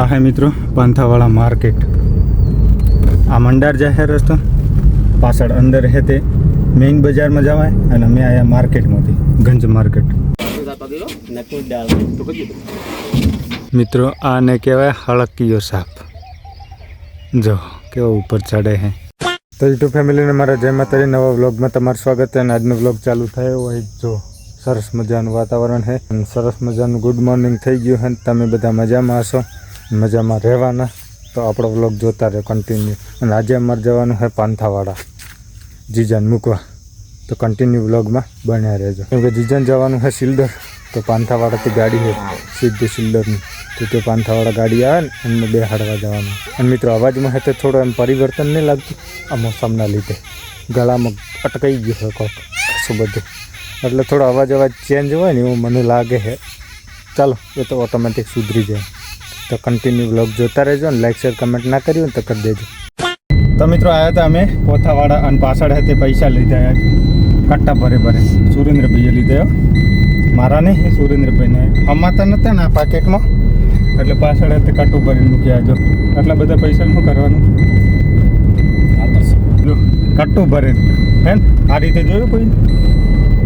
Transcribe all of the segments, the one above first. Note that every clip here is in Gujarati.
આ હે મિત્રો પાંથાવાળા માર્કેટ. આ મંડાર જાહેર રસ્તો. પાછળ અંદર હે તે મેઇન બજારમાં જવાય અને અમે આયા માર્કેટમાંથી, ગંજ માર્કેટ. મિત્રો આને કહેવાય હળકીયો સાપ. જો, કેવો ઉપર ચડે હે. તો યુટ્યુબ ફેમિલીને મારા જય માતાજી, નવા વ્લોગમાં તમારું સ્વાગત છે અને આજનો વ્લોગ ચાલુ થયો હોય જો સરસ મજાનું વાતાવરણ છે સરસ મજાનું ગુડ મોર્નિંગ થઈ ગયું છે તમે બધા મજામાં હશો. મજામાં રહેવાના. તો આપણો વ્લોગ જોતા રહે કન્ટિન્યુ અને આજે અમારે જવાનું છે પાંથાવાડા. જીજાન મૂકવા. તો કન્ટિન્યુ વ્લોગમાં બન્યા રહેજો. કેમ કે જીજાન જવાનું છે સિલ્ડર, તો પાંથાવાડાથી ગાડી છે. સીધી સિલ્ડરની. તો તે પાંથાવાડા ગાડી આવે ને, એમને બે હાડવા જવાનું. અને મિત્રો, અવાજમાં હે તો થોડો એમ પરિવર્તન નહીં લાગતું. આ મોસમના લીધે. ગળામાં અટકાઈ ગયું છે કોક. શું બધું. એટલે થોડો અવાજ અવાજ ચેન્જ હોય ને, એવું મને લાગે છે. ચાલો, એ તો ઓટોમેટિક સુધરી જાય. તો કન્ટિન્યુ બ્લોગ જોતા રહેજો અને લાઈક શેર કમેન્ટ ના કર્યું ને તો કરી દેજો. તો મિત્રો આવ્યા હતા અમે પોથાવાડા અને પાછળ હતી પૈસા લીધા કટ્ટા ભરે ભરે. સુરેન્દ્રભાઈએ લીધા મારા નહીં સુરેન્દ્રભાઈને. અમાતા નતા ને આ પાકેટમાં. એટલે પાછળ તે કાટું ભરી મૂક્યા જો. આટલા બધા પૈસા શું કરવાનું? કાટું ભરે. હે આ રીતે જોયું કોઈ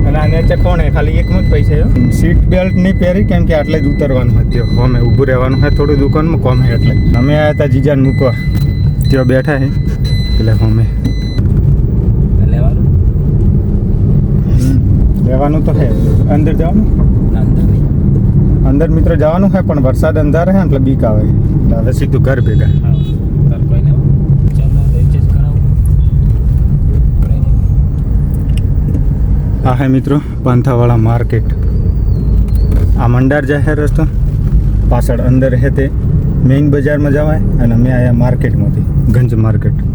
અને આને નીચે કોણ ખાલી એકમાં જ પૈસા સીટ બેલ્ટ નહીં પહેરી કેમ કે આટલે જ ઉતરવાનું હતું અમે ઊભું રહેવાનું હોય થોડું દુકાનમાં કોમ હે એટલે અમે આવ્યા હતા જીજાને મૂકવા. ત્યાં બેઠા હે. એટલે અમે લેવાનું? તો હે. અંદર જવાનું? અંદર મિત્રો જવાનું હે પણ વરસાદ અંધાર હે એટલે બીક આવે. એટલે હવે સીધું ઘર ભેગા. આ હે, મિત્રો, પાંથાવાળા માર્કેટ. આ મંડાર જાહેર રસ્તો. પાછળ અંદર હે તે મેઇન બજારમાં જવાય અને અમે આયા માર્કેટમાંથી ગંજ માર્કેટ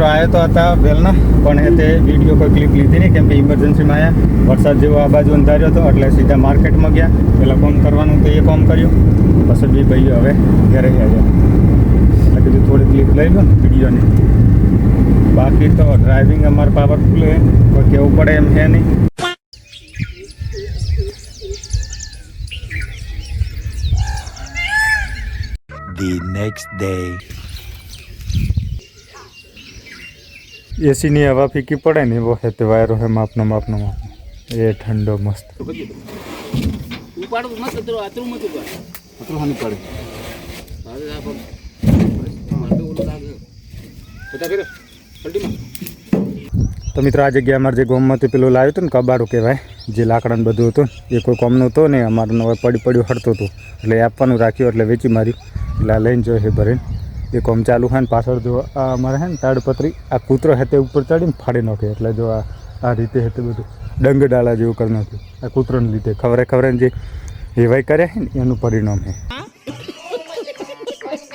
મિત્રો આવ્યા તો હતા વેલના પણ તે વીડિયો કોઈ ક્લિપ લીધી નહીં, કેમ કે ઇમરજન્સીમાં આવ્યા વરસાદ જેવો આ બાજુ અંધાર્યો હતો, એટલે સીધા માર્કેટમાં ગયા. પહેલાં કોમ કરવાનું તો એ કોમ કર્યું. પછી બી ભાઈ હવે ઘરે આવ્યા. એટલે કીધું થોડી ક્લિપ લઈ લો વિડીયોની. બાકી તો ડ્રાઇવિંગ અમારે પાવરફુલ હે કોઈ કહેવું પડે એમ છે નહીં. The next day. એસીની હવા ફીકી પડે ને એવો હેતે વાયરો હે માપનો માપનો માપનો એ ઠંડો મસ્ત. ઉપાડું મત તો આતરું મત ઉપાડ. આતરું હાની પડે. હવે આ પણ મારે ઓલું લાગે. બધા ફેર પલટીમાં. તો મિત્રો આ જગ્યા અમારે જે ગોમમાંથી પેલું લાવ્યું હતું ને કબાડું કહેવાય જે લાકડાનું બધું હતું એ કોઈ કોમનું હતું ને અમારું નવા પડી પડ્યું હડતું હતું. એટલે આપવાનું રાખ્યું એટલે વેચી માર્યું. એટલે આ લઈને જોઈએ ભરીને. એ કોમ ચાલુ હોય ને પાછળ જો આ અમારે હે ને તાડપત્રી, આ કૂતરો હેતે ઉપર ચડીને ફાડી નાખે. એટલે જો આ આ રીતે હેતે બધું ડંગ ડાળા જેવું કરી નાખ્યું આ કૂતરોને લીધે. ખબરે ખબરે જે હેવાય કર્યા છે ને, એનું પરિણામ છે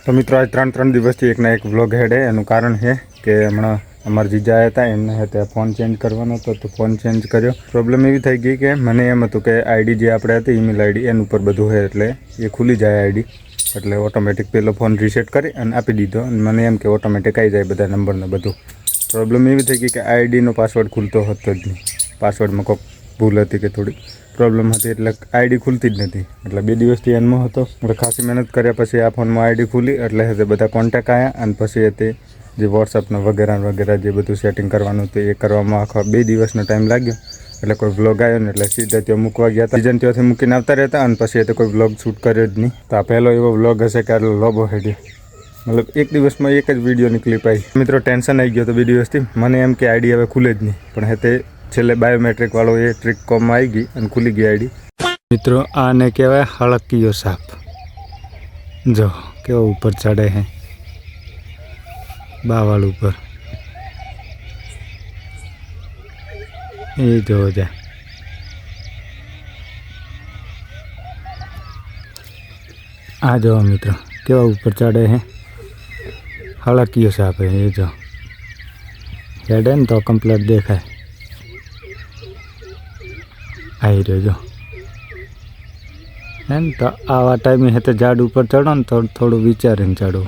તો મિત્રો, આજ ત્રણ ત્રણ દિવસથી એકના એક વ્લોગ હેડે એનું કારણ છે કે હમણાં અમારા જીજા હતા એમને હતા ફોન ચેન્જ કરવાનો હતો, તો ફોન ચેન્જ કર્યો. પ્રોબ્લેમ એવી થઈ ગઈ કે મને એમ હતું કે આઈડી જે આપણે હતી ઈમેલ આઈડી એના ઉપર બધું હોય એટલે એ ખુલી જાય આઈડી એટલે ઓટોમેટિક પેલો ફોન રીસેટ કરી અને આપી દીધો. અને મને એમ કે ઓટોમેટિક આવી જાય બધા નંબરને બધું. પ્રોબ્લેમ એવી થઈ ગઈ કે આઈડીનો પાસવર્ડ ખુલતો હતો જ નહીં. પાસવર્ડમાં કોઈક ભૂલ હતી કે થોડી પ્રોબ્લેમ હતી એટલે આઈડી ખુલતી જ નથી એટલે બે દિવસથી એનમાં હતો. એટલે ખાસી મહેનત કર્યા પછી આ ફોનમાં આઈડી ખુલી એટલે તે બધા કોન્ટેક આવ્યા અને પછી તે જે વોટ્સઅપનો વગેરે વગેરે જે બધું સેટિંગ કરવાનું હતું એ કરવામાં આખો બે દિવસનો ટાઈમ લાગ્યો. એટલે કોઈ વ્લોગ આવ્યો ને એટલે સીધા ત્યાં મૂકવા ગયા હતા. સિઝન ત્યાંથી મૂકીને આવતા રહેતા અને પછી એ તો કોઈ વ્લોગ શૂટ કર્યો જ નહીં. તો આ પહેલો એવો વ્લોગ હશે કે આટલો લોબો હેડ્યો મતલબ એક દિવસમાં એક જ વિડીયોની ક્લિપ આવી. મિત્રો ટેન્શન આવી ગયો તો બે મને એમ કે આઈડી હવે ખુલે જ નહીં. પણ હે તે છેલ્લે બાયોમેટ્રિકવાળો એ ટ્રીક કોમમાં આવી ગઈ અને ખુલી ગઈ આઈડી મિત્રો, આને કહેવાય હળકીયો સાપ. જો, કેવો ઉપર ચડે હે? બાવાળ ઉપર. એ જોવો જાય આ જો મિત્રો કેવા ઉપર ચડે હે હળકીયો સાપ હે એ જો હેડે ને તો કમ્પ્લેટ દેખાય આવી રહ્યો જો એમ તો આવા ટાઈમે હે તો ઝાડ ઉપર ચડો ને તો થોડું વિચારીને ચડો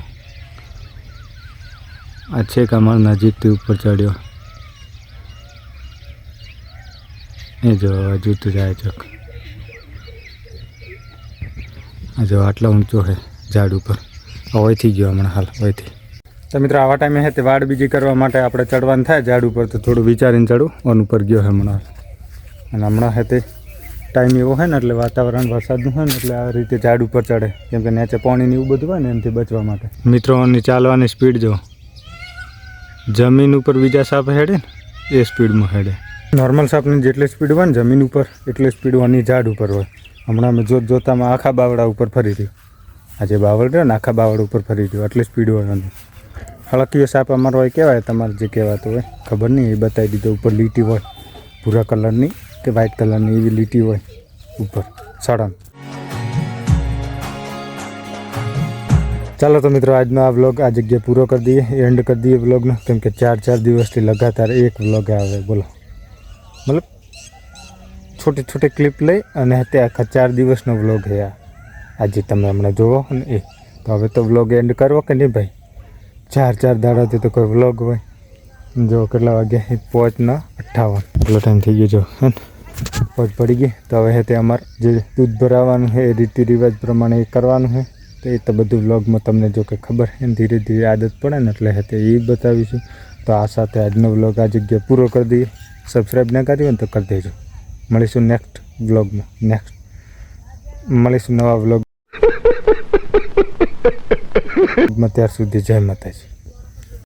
આ છે કે અમારે નજીકથી ઉપર ચડ્યો એ જો, હજુ જાય ચોક જો આટલો ઊંચો છે ઝાડ ઉપર. ઓયથી ગયો હમણાં હાલ હવેથી તો મિત્રો, આવા ટાઈમે હે તે વાડ બીજી કરવા માટે આપણે ચડવાનું થાય ઝાડ ઉપર, તો થોડું વિચારીને ચડું. ઓન ઉપર ગયો છે હમણાં અને હમણાં હે તે ટાઈમ એવો હોય ને, એટલે વાતાવરણ વરસાદનું હોય ને, એટલે આ રીતે ઝાડ ઉપર ચડે. કેમ કે નીચે પાણીને એવું બધું હોય ને, એનાથી બચવા માટે. મિત્રોની ચાલવાની સ્પીડ જો. જમીન ઉપર બીજા સાપ હેડે ને, એ સ્પીડમાં હેડે. નોર્મલ સાપની જેટલી સ્પીડ હોય ને જમીન ઉપર, એટલી સ્પીડ વાની ઝાડ ઉપર હોય. હમણાં અમે જોત જોતામાં આખા બાવડા ઉપર ફરી રહ્યું. આજે બાવળ રહ્યો ને આખા બાવળ ઉપર ફરી રહ્યું આટલી સ્પીડ હોય એની હળકીયો સાપ અમારો હોય કહેવાય તમારે જે કહેવાતું હોય. ખબર નહીં, એ બતાવી દીધો ઉપર લીટી હોય. ભૂરા કલરની કે વ્હાઇટ કલરની એવી લીટી હોય ઉપર. સળંગ ચાલો તો મિત્રો, આજનો આ વ્લોગ આ જગ્યાએ પૂરો કરી દઈએ એન્ડ કરી દઈએ વ્લોગનો કેમ કે ચાર ચાર દિવસથી લગાતાર એક વ્લોગ આવે, બોલો. મતલબ છોટી છોટી ક્લિપ લઈ અને તે આખા ચાર દિવસનો વ્લોગ આ. આજે તમે હમણાં જોવો ને એ. તો હવે તો વ્લોગ એન્ડ કરવો કે નહીં ભાઈ? ચાર ચાર દાડાથી તો કોઈ વ્લોગ હોય. જો કેટલા વાગ્યા પહોંચના અઠ્ઠાવન. એટલો ટાઈમ થઈ ગયો જો. હે ને? પહોંચ પડી ગઈ. તો હવે હે તે અમારે જે દૂધ ભરાવાનું છે એ રીતિ રિવાજ પ્રમાણે એ કરવાનું છે. તો એ તો બધું વ્લોગમાં તમને જો કે ખબર છે ને ધીરે ધીરે આદત પડે ને એટલે હે તે એ બતાવીશું. તો આ સાથે આજનો વ્લોગ આ જગ્યાએ પૂરો કરી દઈએ. સબસ્ક્રાઈબ ના કર્યું હોય તો કરી દેજો. મળીશું નેક્સ્ટ વ્લોગમાં નેક્સ્ટ મળીશું નવા વ્લોગ ત્યાર સુધી જય માતાજી.